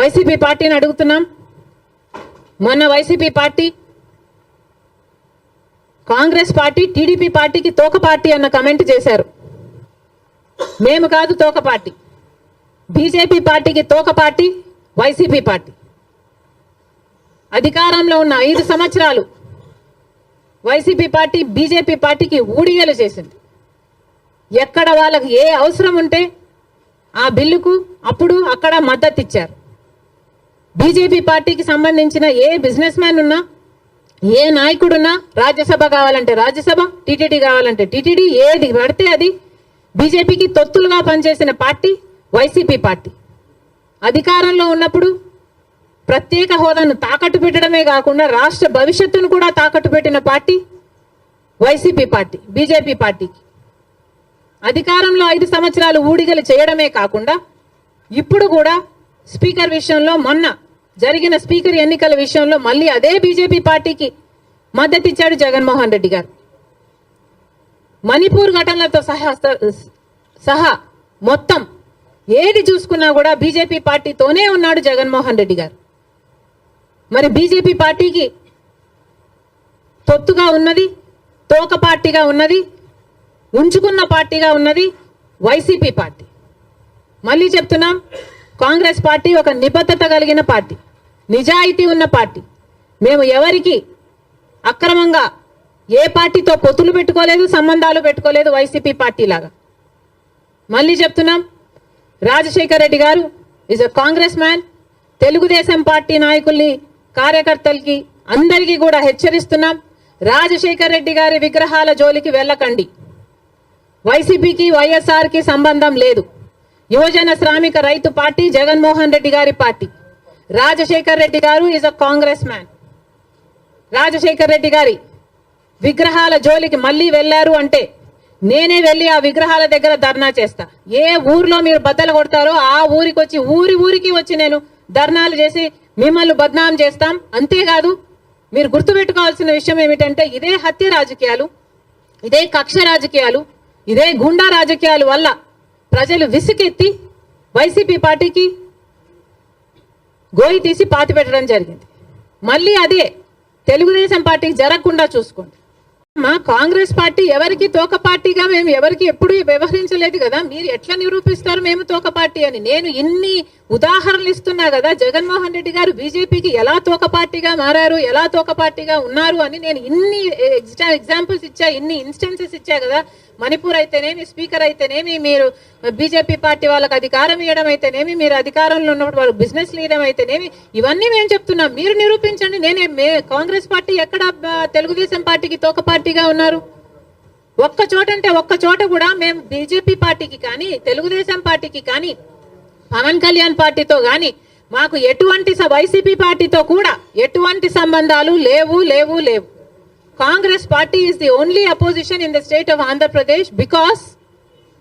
YCP పార్టీని అడుగుతున్నాం. మొన్న YCP party Congress party TDP పార్టీకి తోక పార్టీ అన్న కమెంట్ చేశారు. మేము కాదు తోక పార్టీ. బీజేపీ పార్టీకి తోక పార్టీ వైసీపీ పార్టీ. అధికారంలో ఉన్న ఐదు సంవత్సరాలు వైసీపీ పార్టీ బీజేపీ పార్టీకి ఊడిగలు చేసింది. ఎక్కడ వాళ్ళకు ఏ అవసరం ఉంటే ఆ బిల్లుకు అప్పుడు అక్కడ మద్దతు ఇచ్చారు బీజేపీ పార్టీకి సంబంధించిన ఏ బిజినెస్ మ్యాన్ ఉన్నా ఏ నాయకుడున్నా రాజ్యసభ కావాలంటే రాజ్యసభ టీటీడీ కావాలంటే టీటీడీ ఏది పడితే అది బీజేపీకి తొత్తులుగా పనిచేసిన పార్టీ వైసీపీ పార్టీ. అధికారంలో ఉన్నప్పుడు ప్రత్యేక హోదాను తాకట్టు పెట్టడమే కాకుండా రాష్ట్ర భవిష్యత్తును కూడా తాకట్టు పెట్టిన పార్టీ వైసీపీ పార్టీ బీజేపీ పార్టీకి. అధికారంలో ఐదు సంవత్సరాలు ఊడిగలు చేయడమే కాకుండా ఇప్పుడు కూడా స్పీకర్ విషయంలో మొన్న జరిగిన స్పీకర్ ఎన్నికల విషయంలో మళ్ళీ అదే బీజేపీ పార్టీకి మద్దతిచ్చాడు జగన్మోహన్ రెడ్డి గారు. మణిపూర్ ఘటనలతో సహా సహా మొత్తం ఏది చూసుకున్నా కూడా బీజేపీ పార్టీతోనే ఉన్నాడు జగన్మోహన్ రెడ్డి గారు. మరి బీజేపీ పార్టీకి తొత్తుగా ఉన్నది తోక పార్టీగా ఉన్నది ఉంచుకున్న పార్టీగా ఉన్నది వైసీపీ పార్టీ. మళ్ళీ చెప్తున్నాం కాంగ్రెస్ పార్టీ ఒక నిబద్ధత కలిగిన పార్టీ నిజాయితీ ఉన్న పార్టీ. మేము ఎవరికి అక్రమంగా ఏ పార్టీతో పొత్తులు పెట్టుకోలేదు సంబంధాలు పెట్టుకోలేదు వైసీపీ పార్టీ లాగా మళ్ళీ చెప్తున్నాం Rajasekhar Reddy garu is a Congress man Telugu Desam party నాయకుల్ని కార్యకర్తలకి అందరికీ కూడా హెచ్చరిస్తున్నాం. రాజశేఖర్ రెడ్డి గారి విగ్రహాల జోలికి వెళ్ళకండి. వైసీపీకి వైఎస్ఆర్కి సంబంధం లేదు. యువజన శ్రామిక రైతు పార్టీ జగన్మోహన్ రెడ్డి గారి party. Rajasekhar Reddy garu is a Congress man Rajasekhar Reddy గారి విగ్రహాల జోలికి మళ్ళీ వెళ్ళారు అంటే నేనే వెళ్ళి ఆ విగ్రహాల దగ్గర ధర్నా చేస్తా. ఏ ఊర్లో మీరు బద్దలు కొడతారో ఆ ఊరికి వచ్చి ఊరి ఊరికి వచ్చి నేను ధర్నాలు చేసి మిమ్మల్ని బద్నాం చేస్తాం. అంతేకాదు మీరు గుర్తుపెట్టుకోవాల్సిన విషయం ఏమిటంటే ఇదే హత్య రాజకీయాలు ఇదే కక్ష రాజకీయాలు ఇదే గుండా రాజకీయాలు వల్ల ప్రజలు విసుకెత్తి వైసీపీ పార్టీకి గోయి తీసి పాతి పెట్టడం జరిగింది. మళ్ళీ అదే తెలుగుదేశం పార్టీకి జరగకుండా చూసుకోండి. మా కాంగ్రెస్ పార్టీ ఎవరికి తోక పార్టీగా మేము ఎవరికి ఎప్పుడు వ్యవహరించలేదు కదా మీరు ఎట్లా నిరూపిస్తారు మేము తోక పార్టీ అని? నేను ఇన్ని ఉదాహరణలు ఇస్తున్నా కదా జగన్మోహన్ రెడ్డి గారు బీజేపీకి ఎలా తోక పార్టీగా మారారు ఎలా తోక పార్టీగా ఉన్నారు అని నేను ఇన్ని ఎగ్జాంపుల్స్ ఇచ్చా ఇన్ని ఇన్స్టెన్సెస్ ఇచ్చా కదా మణిపూర్ అయితేనేమి స్పీకర్ అయితేనేమి మీరు బీజేపీ పార్టీ వాళ్ళకి అధికారం ఇవ్వడం అయితేనేమి మీరు అధికారంలో ఉన్నప్పుడు వాళ్ళు బిజినెస్ ఇవ్వడం అయితేనేమి ఇవన్నీ మేము చెప్తున్నాం. మీరు నిరూపించండి. నేనే మే కాంగ్రెస్ పార్టీ ఎక్కడ తెలుగుదేశం పార్టీకి తోక పార్టీగా ఉన్నారు? ఒక్క చోట అంటే ఒక్క చోట కూడా మేము బీజేపీ పార్టీకి కానీ తెలుగుదేశం పార్టీకి కానీ పవన్ కళ్యాణ్ పార్టీతో కానీ మాకు ఎటువంటి స- వైసీపీ పార్టీతో కూడా ఎటువంటి సంబంధాలు లేవు లేవు లేవు. Congress party is the only opposition in the state of Andhra Pradesh because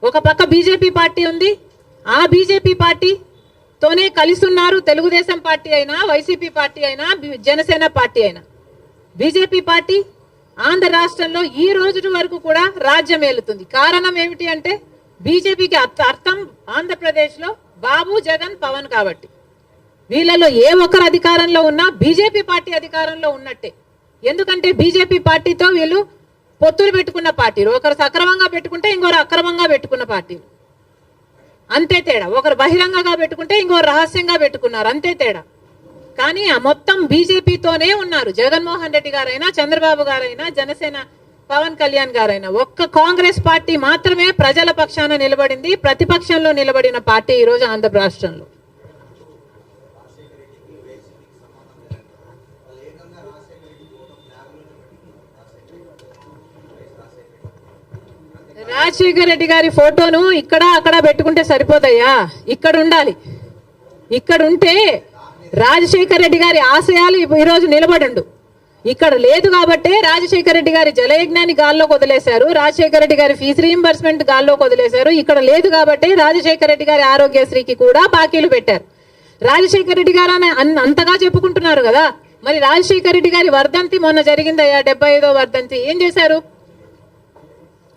ఒక పక్క బీజేపీ పార్టీ ఉంది. ఆ బీజేపీ పార్టీ తోనే కలిసున్నారు తెలుగుదేశం పార్టీ అయినా వైసీపీ పార్టీ అయినా జనసేన పార్టీ అయినా. బీజేపీ పార్టీ ఆంధ్ర రాష్ట్రంలో ఈ రోజు వరకు కూడా రాజ్యం ఏలుతుంది. కారణం ఏమిటి అంటే బీజేపీకి అర్థం ఆంధ్రప్రదేశ్లో బాబు జగన్ పవన్ కాబట్టి. వీళ్ళలో ఏ ఒక్కరు అధికారంలో ఉన్నా బీజేపీ పార్టీ అధికారంలో ఉన్నట్టే. ఎందుకంటే బీజేపీ పార్టీతో వీళ్ళు పొత్తులు పెట్టుకున్న పార్టీలు. ఒకరు సక్రమంగా పెట్టుకుంటే ఇంకొకరు అక్రమంగా పెట్టుకున్న పార్టీలు. అంతే తేడా. ఒకరు బహిరంగంగా పెట్టుకుంటే ఇంకొకరు రహస్యంగా పెట్టుకున్నారు. అంతే తేడా. కానీ ఆ మొత్తం బీజేపీతోనే ఉన్నారు. జగన్మోహన్ రెడ్డి గారైనా చంద్రబాబు గారైనా జనసేన పవన్ కళ్యాణ్ గారైనా. ఒక్క కాంగ్రెస్ పార్టీ మాత్రమే ప్రజల పక్షాన నిలబడింది ప్రతిపక్షంలో నిలబడిన పార్టీ ఈ రోజు ఆంధ్ర రాష్ట్రంలో రాజశేఖర రెడ్డి గారి ఫోటోను ఇక్కడ అక్కడ పెట్టుకుంటే సరిపోతాయా ఇక్కడ ఉండాలి ఇక్కడ ఉంటే రాజశేఖర రెడ్డి గారి ఆశయాలు ఈరోజు రోజు నిలబడండు. ఇక్కడ లేదు కాబట్టే రాజశేఖర రెడ్డి గారి జలయజ్ఞాన్ని గాల్లోకి వదిలేశారు. రాజశేఖర రెడ్డి గారి ఫీజు రీయింబర్స్మెంట్ గాల్లోకి వదిలేశారు. ఇక్కడ లేదు కాబట్టే రాజశేఖర రెడ్డి గారి ఆరోగ్యశ్రీకి కూడా బాకీలు పెట్టారు. రాజశేఖర రెడ్డి గారు అని అంతగా చెప్పుకుంటున్నారు కదా. మరి రాజశేఖర రెడ్డి గారి వర్ధంతి మొన్న జరిగిందయ్యా డెబ్బై ఐదో వర్ధంతి. ఏం చేశారు?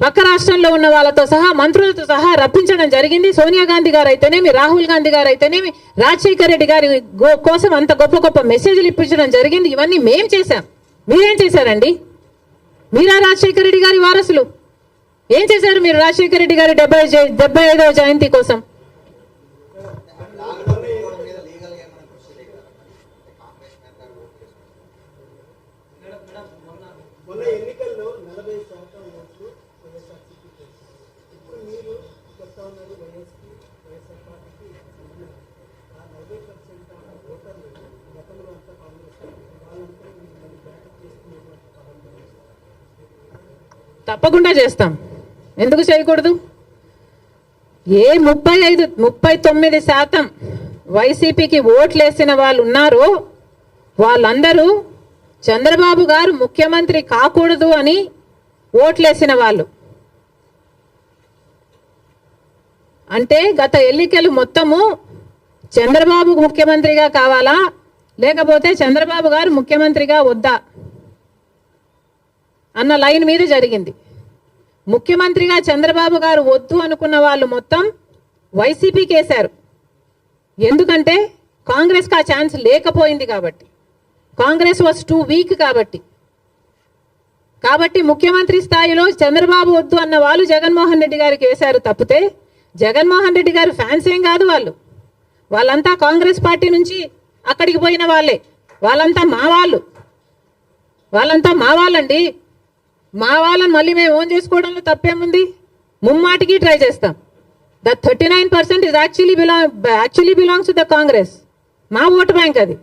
పక్క రాష్ట్రంలో ఉన్న వాళ్ళతో సహా మంత్రులతో సహా రప్పించడం జరిగింది. సోనియా గాంధీ గారు అయితేనేమి రాహుల్ గాంధీ గారు అయితేనేమి రాజశేఖర్ రెడ్డి గారి గో- కోసం అంత గొప్ప గొప్ప మెసేజ్లు ఇప్పించడం జరిగింది. ఇవన్నీ మేం చేశాం. మీరేం చేశారండి? మీరా రాజశేఖర రెడ్డి గారి వారసులు? ఏం చేశారు మీరు రాజశేఖర రెడ్డి గారి డెబ్బై డెబ్బై ఐదవ జయంతి కోసం మొన్న ఎన్నికల్లో నలభై శాతం ఓట్లు వైఎస్ఆర్సీపీ ఇప్పుడు మీరు చెప్తా ఉన్నారు వైఎస్పీ వైఎస్ఆర్ పార్టీకి చెందిన ఆ నలభై పర్సెంట్ ఓటర్లు గతంలో అంతా కాంగ్రెస్ పార్టీ వాళ్ళంతా మిమ్మల్ని బ్యాకప్ చేసుకునేటువంటి పదం తప్పకుండా చేస్తాం. ఎందుకు చేయకూడదు? ఏ ముప్పై ఐదు ముప్పై తొమ్మిది శాతం వైసీపీకి ఓట్లేసిన వాళ్ళు ఉన్నారో వాళ్ళందరూ చంద్రబాబు గారు ముఖ్యమంత్రి కాకూడదు అని ఓట్లేసిన వాళ్ళు. అంటే గత ఎన్నికలు మొత్తము చంద్రబాబు ముఖ్యమంత్రిగా కావాలా? లేకపోతే చంద్రబాబు గారు ముఖ్యమంత్రిగా వద్దా? అన్న లైన్ మీద జరిగింది. ముఖ్యమంత్రిగా చంద్రబాబు గారు వద్దు అనుకున్న వాళ్ళు మొత్తం వైసీపీకి వేశారు ఎందుకంటే కాంగ్రెస్కి ఆ ఛాన్స్ లేకపోయింది కాబట్టి. కాంగ్రెస్ వాజ్ టూ వీక్ కాబట్టి. కాబట్టి ముఖ్యమంత్రి స్థాయిలో చంద్రబాబు వద్దు అన్న వాళ్ళు జగన్మోహన్ రెడ్డి గారికి వేశారు తప్పితే జగన్మోహన్ రెడ్డి గారు ఫ్యాన్స్ ఏం కాదు వాళ్ళు. వాళ్ళంతా కాంగ్రెస్ పార్టీ నుంచి అక్కడికి పోయిన వాళ్ళే. వాళ్ళంతా మా వాళ్ళు. వాళ్ళంతా మా వాళ్ళండి. మా వాళ్ళని మళ్ళీ మేము ఓన్ చేసుకోవడంలో తప్పేముంది? ముమ్మాటికి ట్రై చేస్తాం. The thirty nine percent is actually belong actually belongs to the Congress మా ఓటు బ్యాంక్ అది.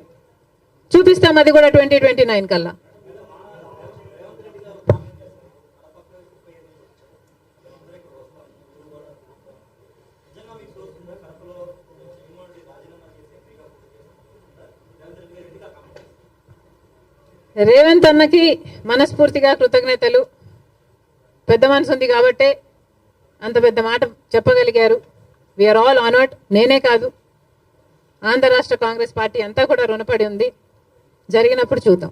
చూపిస్తాం అది కూడా ట్వంటీ ట్వంటీ నైన్ కల్లా. రేవంత్ అన్నకి మనస్ఫూర్తిగా కృతజ్ఞతలు. పెద్ద మనసు ఉంది కాబట్టే అంత పెద్ద మాట చెప్పగలిగారు. వీఆర్ ఆల్ ఆనర్డ్ నేనే కాదు. ఆంధ్ర రాష్ట్ర కాంగ్రెస్ పార్టీ అంతా కూడా రుణపడి ఉంది. జరిగినప్పుడు చూద్దాం.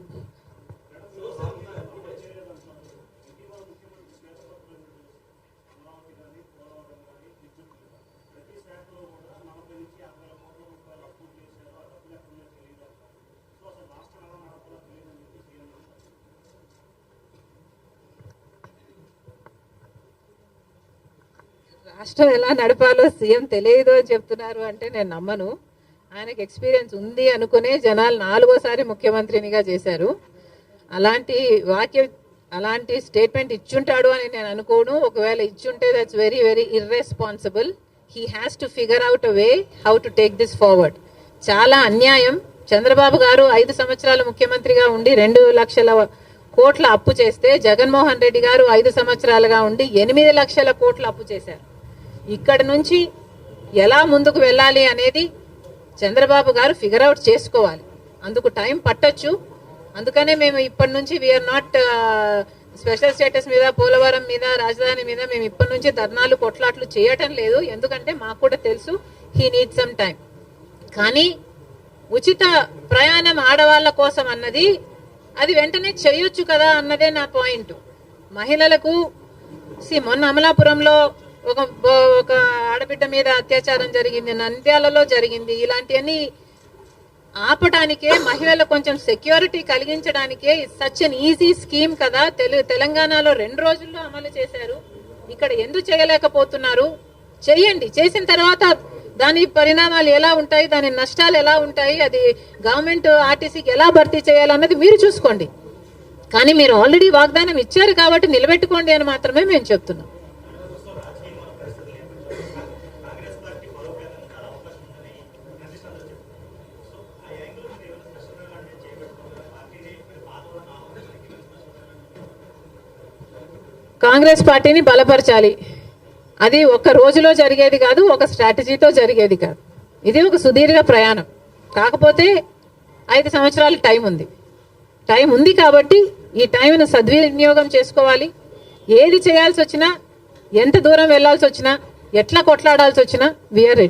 రాష్ట్రం ఎలా నడపాలో సీఎం తెలియదు అని చెప్తున్నారు అంటే నేను నమ్మను. ఆయనకు ఎక్స్పీరియన్స్ ఉంది అనుకునే జనాలు నాలుగోసారి ముఖ్యమంత్రినిగా చేశారు. అలాంటి వాక్యం అలాంటి స్టేట్మెంట్ ఇచ్చుంటాడు అని నేను అనుకోను. ఒకవేళ ఇచ్చుంటే that's very very irresponsible he has to figure out a way how to take this forward చాలా అన్యాయం. చంద్రబాబు గారు ఐదు సంవత్సరాలు ముఖ్యమంత్రిగా ఉండి రెండు లక్షల కోట్ల అప్పు చేస్తే జగన్మోహన్ రెడ్డి గారు ఐదు సంవత్సరాలుగా ఉండి ఎనిమిది లక్షల కోట్ల అప్పు చేశారు. ఇక్కడ నుంచి ఎలా ముందుకు వెళ్ళాలి అనేది చంద్రబాబు గారు ఫిగర్ అవుట్ చేసుకోవాలి. అందుకు టైం పట్టొచ్చు. అందుకనే మేము ఇప్పటి నుంచి వీఆర్ నాట్ స్పెషల్ స్టేటస్ మీద పోలవరం మీద రాజధాని మీద మేము ఇప్పటి నుంచి ధర్నాలు కొట్లాట్లు చేయటం లేదు. ఎందుకంటే మాకు కూడా తెలుసు హీ నీడ్ సమ్ టైం కానీ ఉచిత ప్రయాణం ఆడవాళ్ళ కోసం అన్నది అది వెంటనే చేయొచ్చు కదా అన్నదే నా పాయింట్ మహిళలకు సి మొన్న అమలాపురంలో ఒక ఒక ఆడబిడ్డ మీద అత్యాచారం జరిగింది నంద్యాలలో జరిగింది ఇలాంటివన్నీ ఆపటానికే మహిళలు కొంచెం సెక్యూరిటీ కలిగించడానికే సచ్ అన్ ఈజీ స్కీమ్ కదా. తెలు తెలంగాణలో రెండు రోజుల్లో అమలు చేశారు. ఇక్కడ ఎందుకు చేయలేకపోతున్నారు? చేయండి చేసిన తర్వాత దాని పరిణామాలు ఎలా ఉంటాయి దాని నష్టాలు ఎలా ఉంటాయి అది గవర్నమెంట్ ఆర్టీసీకి ఎలా భర్తీ చేయాలన్నది మీరు చూసుకోండి. కానీ మీరు ఆల్రెడీ వాగ్దానం ఇచ్చారు కాబట్టి నిలబెట్టుకోండి అని మాత్రమే మేము చెప్తున్నాం. కాంగ్రెస్ పార్టీని బలపరచాలి. అది ఒక రోజులో జరిగేది కాదు ఒక స్ట్రాటజీతో జరిగేది కాదు. ఇది ఒక సుదీర్ఘ ప్రయాణం. కాకపోతే ఐదు సంవత్సరాల టైం ఉంది. టైం ఉంది కాబట్టి ఈ టైంను సద్వినియోగం చేసుకోవాలి. ఏది చేయాల్సి వచ్చినా ఎంత దూరం వెళ్ళాల్సి వచ్చినా ఎట్లా కొట్లాడాల్సి వచ్చినా వీఆర్ రెడీ